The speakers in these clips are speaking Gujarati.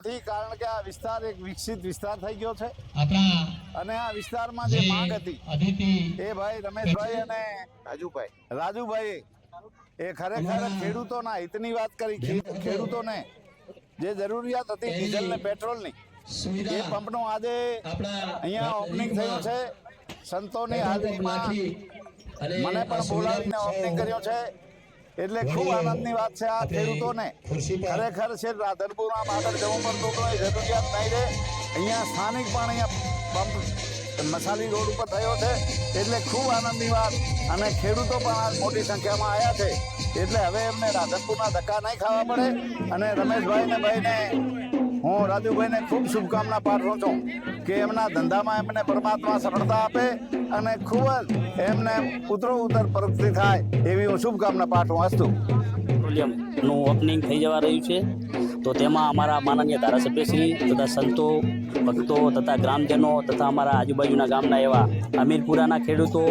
નથી કારણ કે આ વિસ્તાર એક વિકસિત વિસ્તાર થઈ ગયો છે. અને આ વિસ્તારમાં જે માંગ હતી એ ભાઈ રમેશભાઈ અને રાજુભાઈ. રાજુભાઈ એ ખરેખર ખેડૂતોના હિતની વાત કરી ખેડૂતોને જે જરૂરિયાત હતી ડીઝલ ને પેટ્રોલની એ પંપનો આજે અહીંયા ઓપનિંગ થયો છે. સંતોની હાજરીમાં મને પણ બોલાવીને ઓપનિંગ કર્યો છે. એટલે ખૂબ આનંદની વાત છે આ ખેડૂતોને. ખરેખર છે રાધનપુરમાં આગળ જવું પડતું તો જરૂરિયાત નહીં રહે. અહીંયા સ્થાનિક પણ અહીંયા પંપ મસાલી રોડ ઉપર થયો છે એટલે ખૂબ આનંદની વાત. અને ખેડૂતો પણ આ મોટી સંખ્યામાં આવ્યા છે. એટલે હવે એમને રાધનપુરના ધક્કા નહીં ખાવા પડે. અને રમેશભાઈ ને ભાઈને હું રાજુભાઈને ખૂબ શુભકામના પાઠવું છું કે એમના ધંધામાં એમને પરમાત્મા સફળતા આપે અને ખૂબ જ એમને ઉતરો ઉત્તર પ્રગતિ થાય એવી હું શુભકામના પાઠવું હસ્તું. નું ઓપનિંગ થઈ જવા રહ્યું છે. તો તેમાં અમારા માનનીય ધારાસભ્યશ્રી તથા સંતો, ભક્તો તથા ગ્રામજનો તથા અમારા આજુબાજુના ગામના એવા અમીરપુરાના ખેડૂતો,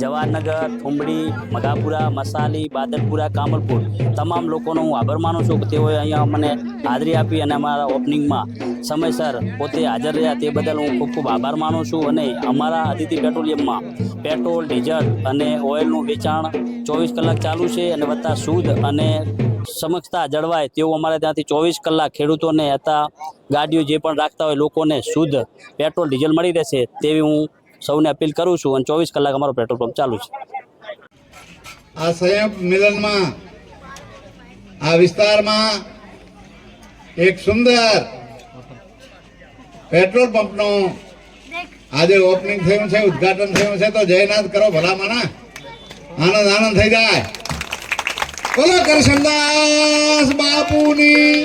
જવાહરનગર ઠુંબડી મઘાપુરા મસાલી, બાદરપુરા, કામલપુર તમામ લોકોનો હું આભાર માનું છું કે તેઓએ અહીંયા મને હાજરી આપી અને અમારા ઓપનિંગમાં સમયસર પોતે હાજર રહ્યા તે બદલ હું ખૂબ ખૂબ આભાર માનું છું અને અમારા અતિથિ પેટ્રોલિયમમાં પેટ્રોલ, ડીઝલ અને ઓઇલનું વેચાણ ચોવીસ કલાક ચાલુ છે અને વત્તા શુદ્ધ અને સમક્ષતા જળવાય તેવું અમારે ત્યાંથી ચોવીસ કલાક ખેડૂતોને હતા, ગાડીઓ જે પણ રાખતા હોય લોકોને શુદ્ધ પેટ્રોલ, ડીઝલ મળી રહેશે તેવી હું સૌને અપીલ કરું છું અને ચોવીસ કલાક અમારો પેટ્રોલ પંપ ચાલુ છે. આ સંયુક્ત મિલનમાં, આ વિસ્તારમાં એક સુંદર પેટ્રોલ પંપનું આજે ઓપનિંગ થયું છે, ઉદ્ઘાટન થયું છે, તો જયનાથ કરો ભલામણા આનંદ આનંદ થઈ જાય. બોલો કરશનદાસ બાપુની.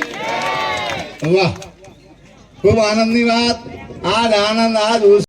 વાહ ખૂબ આનંદની વાત. આજ આનંદ આજ